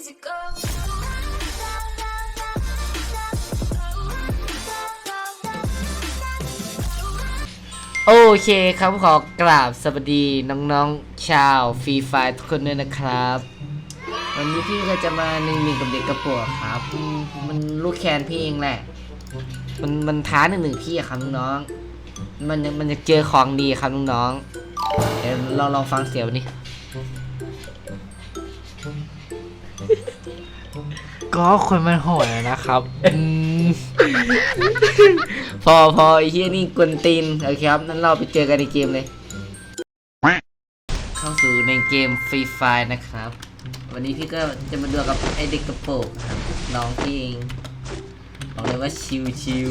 easy go. โอเคครับขอกราบสวัสดีน้องๆ ชาวฟรีไฟทุกคนด้วยนะครับ วันนี้พี่ก็จะมาหนึ่งหนึ่งกับเด็กกระปวกครับอืมมันลูกแคนพี่เองแหละ มันมันท้าหนึ่งหนึ่งพี่อะครับน้องๆมันมันจะเจอของดีครับน้องๆเดี๋ยวเราลองฟังเสียงนี่ ก็คนมันโหดอะนะครับอืมพอพอไอ้เฮียนี่กวนตีนโอเคครับนั้นเราไปเจอกันในเกมเลย เข้าสู่ในเกมฟรีไฟนะครับ วันนี้พี่ก็จะมาดูกับไอเด็กกระโปรงครับน้องพี่เองบอกเลยว่าชิวชิว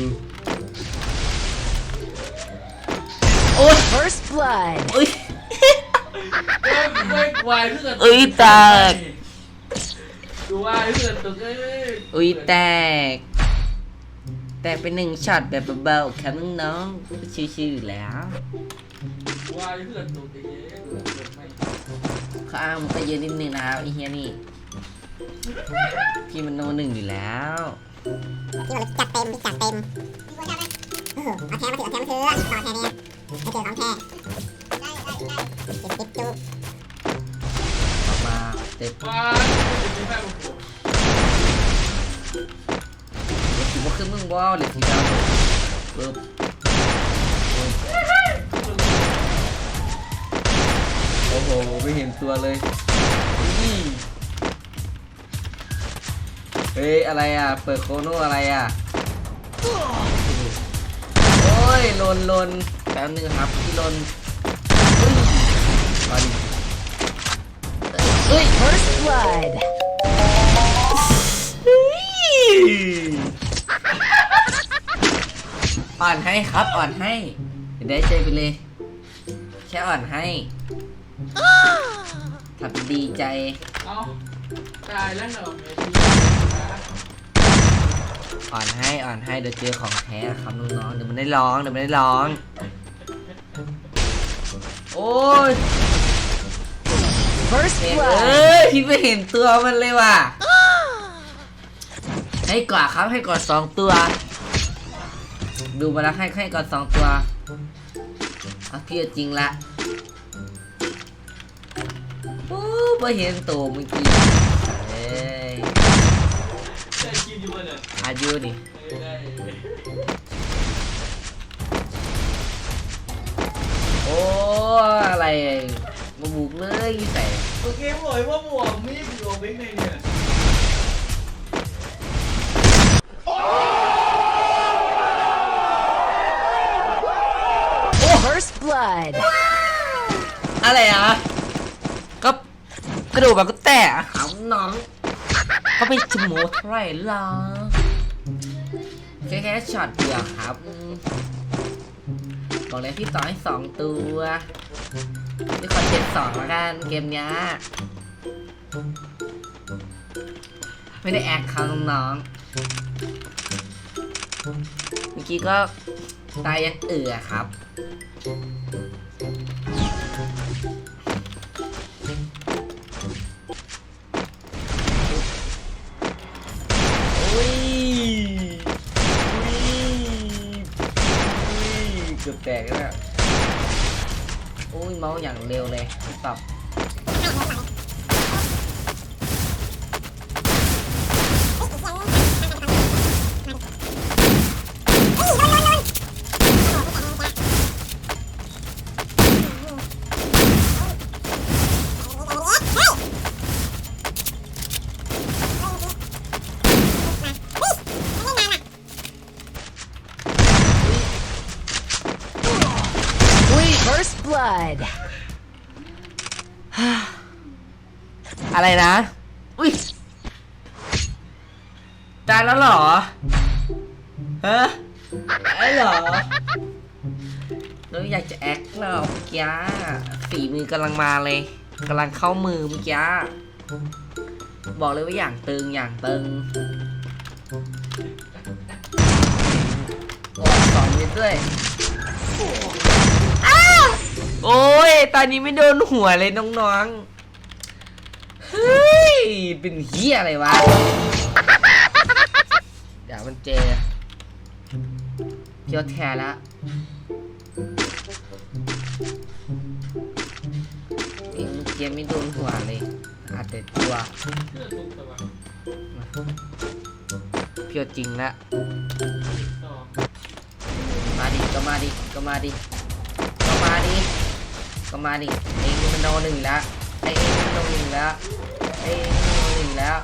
โอ้ย First blood. อุ้ยไม่ควายเพื่อนอุ้ยแตก ดูว่าเพื่อนตึกเอ้ยอุ้ยแตก แตกเป็นหนึ่งช็อตแบบเบาๆครับน้องๆชิวๆอยู่แล้ววายเพื่อนตึกเอ้ยดูเกิดไม่ข้างมันก็เยอะนิดนึงนะครับไอ้เฮียนี่ พี่มันโนหนึ่งอยู่แล้ว พี่บอกเลยจัดเต็มพี่จัดเต็มเออเอาแท้มาถือเอาแท้มาถือต่อแท้เนี่ยไม่เจอของแท้ได้ได้ได้เก็บเก็บจุกออกมา เต็มวายไม่แม่ผมเด็กถือว่าขึ้นมึงว้าวเลยทีเดียวปึ๊บโอ้โห ไม่เห็นตัวเลยนี่เฮ้ย อะไรอะ เปิดโคโน่อะไรอะ โอ้ยลนลนแป๊บนึงครับพี่ลนเฮ้ยมาดิ เฮ้ย First blood. อ่อนให้ครับอ่อนให้เดี๋ยวได้ใจไปเลย แค่อ่อนให้ทำดีใจ เอาตายแล้วเหรอเมทีอ่อนให้อ่อนให้เดี๋ยวเจอของแท้ครับน้องๆเดี๋ยวมันได้ร้องเดี๋ยวมันได้ร้อง โอ้ย First เอ้ blood. ยพี่ไม่เห็นตัวมันเลยว่ะ ให้กอดครับให้กอดสองตัว ดูมาแล้วให้ให้กอดสองตัวเอาพี่เอาจริงละโอ้ไม่เห็นตัวเมื่อกี้เอ้ยได้กินอยู่วะเนี่ยอายุนี่ได้โอ้อะไรมาบุก เลยใส่โอเคหมวยว่าหมวกมีดอยู่เบ้งในเนี่ย First blood. อะไรอะ ก็กระดูกแบบก็แตกอะขำน้องก็ไปจมูกเท่าไหร่ล่ะแค่แค่ช็อตเดียวครับอืมบอกเลยพี่ต่อให้สองตัว พี่ขอเทนต์สองแล้วกันเกมเนี้ยไม่ได้แอคเขาน้องๆเมื่อกี้ก็ตายยังเอือครับ อุ้ยเมาส์อย่างเร็วเลยปรับ First blood. อะไรนะ อุ้ยตายแล้วเหรอ ฮะไอ้เหรอแล้วอยากจะแอคเหรอเมื่อกี้ฝีมือกำลังมาเลยกำลังเข้ามือเมื่อกี้บอกเลยว่าอย่างตึงอย่างตึงโอ้สองเม็ดด้วยอ้า โอ้ย ตอนนี้ไม่โดนหัวเลยน้องๆ เฮ้ย เป็นเฮียอะไรวะ เดี๋ยวมันเจอเจียวแทนละเองเกมไม่โดนหัวเลย อาจจะตัวเพียวจริงละ มาดิ ก็มาดิ ก็มาดิ ก็มาดิเองมันโดนหนึ่งแล้วไอเองมันโดนหนึ่งแล้วไอเองมันโดนหนึ่งแล้ว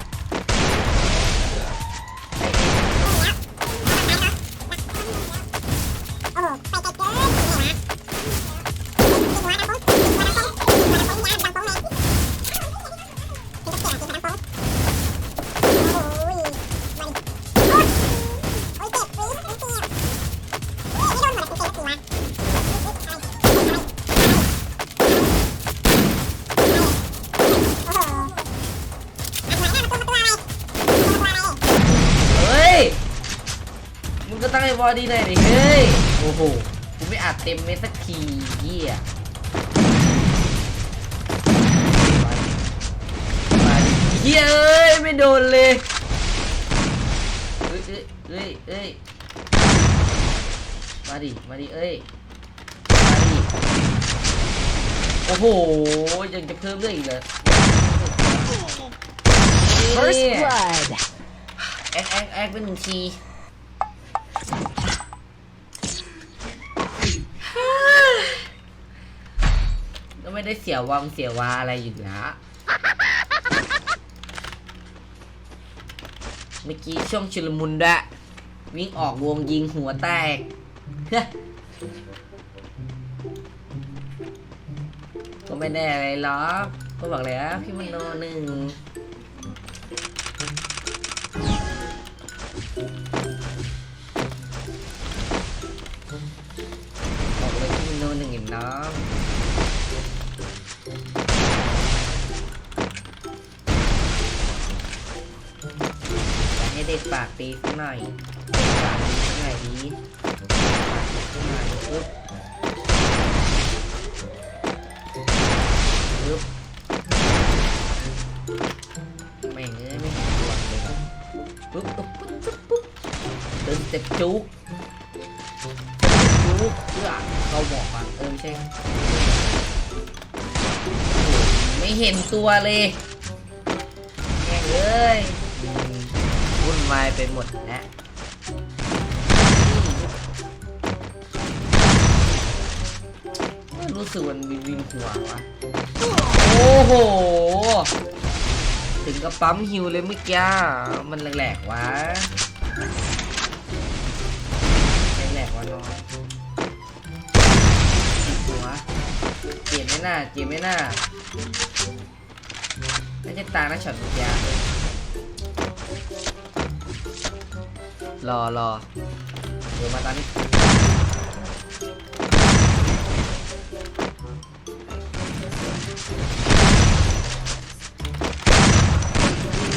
อ้บอดี้หน่อยดิเฮ้ย โอ้โหกูไม่อัดเต็มเม็ดสักทีเฮียมาดิเฮียเอ้ยไม่โดนเลยเอ้ยเอ้ยเอ้ยเอ้ยมาดิ มาดิ เอ้ย มาดิ โอ้โห ยังจะเพิ่มเรื่องอีกเลย First เนี่ย blood. แอคแอคแอคเป็นหนึ่งที ไม่ได้เสียวังเสียวาอะไรอยู่แล้วเมื่อกี้ช่วงชุลมุนดะวิ่งออกวงยิงหัวแตกก็ไม่แน่อะไรหรอกก็บอกแล้วพี่มันโนหนึ่งบอกเลยที่มันโนหนึ่งเห็นน้อง เด็กปากตีหน่อยเด็กปากตีสักหน่อยดีปากตีสักหน่อยปึ๊บปึ๊บแม่งเอ้ยไม่เห็นตัวเลยปึ๊บปึ๊บปึ๊บปึ๊บปึ๊บเดินสเต็ปจุกรู้เพื่อเขาบอกมาเออไม่ใช่ไม่เห็นตัวเลยแม่งเอ้ย วุ่นวายไปหมดแล้วไม่รู้สึกมันวินวินหัววะ โอ้โห ถึงกับปั๊มฮิวเลยเมื่อกี้มันแหลกๆวะแหลกๆวะน้องหัวเจ็บไหมหน้าเจ็บไหมหน้าน่าจะตาหน้าช็อตยาว รอรอเดี๋ยวมาตอนนี้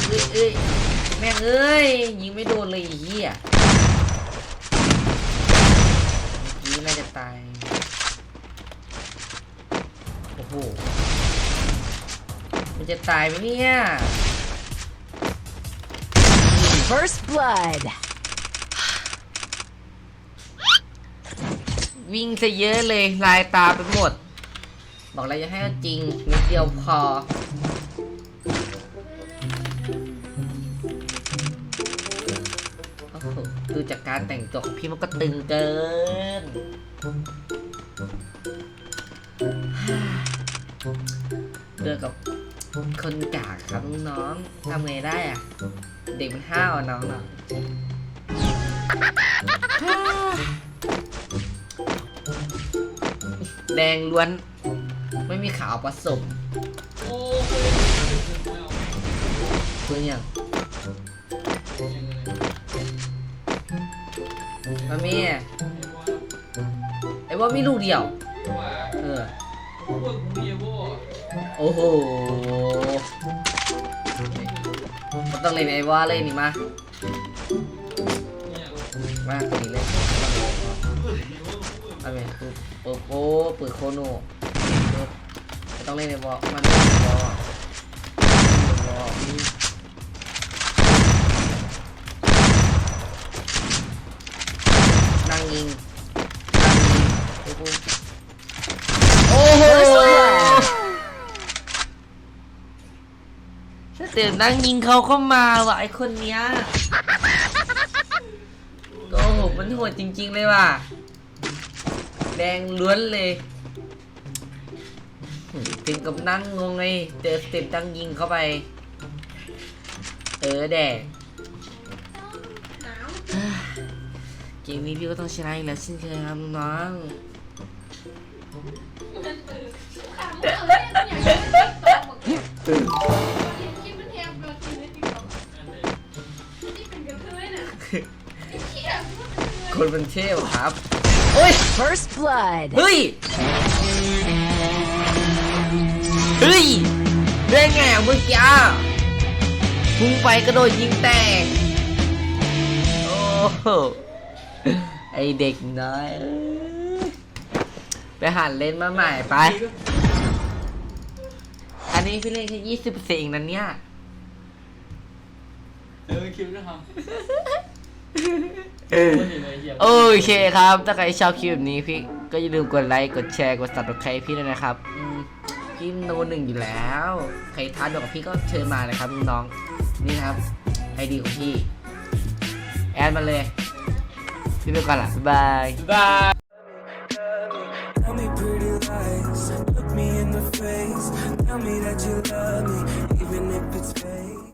เอ้ยเอ้ยแม่งเอ้ยยิงไม่โดนเลยไอ้เหี้ยเมื่อกี้น่าจะตาย โอ้โห มันจะตายไหมเนี่ย First blood. วิ่งซะเยอะเลยลายตาไปหมด บอกแล้วอย่าให้จริงนิดเดียวพอโอ้โหดูจากการแต่งตัวของพี่มันก็ตึงเกินเจอกับคนกากครับน้องทำไงได้อะ เด็กมันห้าวน้องเนาะ แดงล้วน ไม่มีขาวผสมเพื่อยังมาเมียไอ้ว่ามีลูกเดียว เออโอ้โหมันต้องเล่นไอ้ว่าเลยนี่มา มาตีเลยเอาไป เปิดโอ้เปิดโคโนต้องเล่นในวอลมันในวอลวอลนั่งยิงโอ้โหโอ้สเต็ปนั่งยิงเขาเข้ามาว่ะไอคนเนี้ยโกหกมันโหดจริง ๆ เลยว่ะ แดงล้วนเลย ถึงกับนั่งงงไงเจอสเต็ปตั้งยิงเข้าไป เออแดกเกมนี้พี่ก็ต้องชนะอีกแล้วเช่นเคยครับน้องคนเป็นเทพครับ อ้ย First blood. เฮ้ย เฮ้ยได้ไงอะเมื่อกี้อะพุ่งไปกระโดดยิงแตก โอ้โหไอเด็กน้อยเอ้ยไปหันเล่นมาใหม่ไป อันนี้พี่เล่นแค่ยี่สิบเองนั้นเนี่ย เออคิวนะครับ โอเคครับ ถ้าใครชอบคลิปแบบนี้พี่ก็อย่าลืมกดไลค์ กดแชร์ กดสับสไครพี่ด้วยนะครับอืมพี่โนหนึ่งอยู่แล้ว ใครท้าดวลกับพี่ก็เชิญมานะครับน้องๆนี่นะครับไอดีของพี่ แอดมาเลย พี่ไปก่อนละบ๊ายบาย บาย Tell me pretty lies, look me in the face. Tell me that you love me,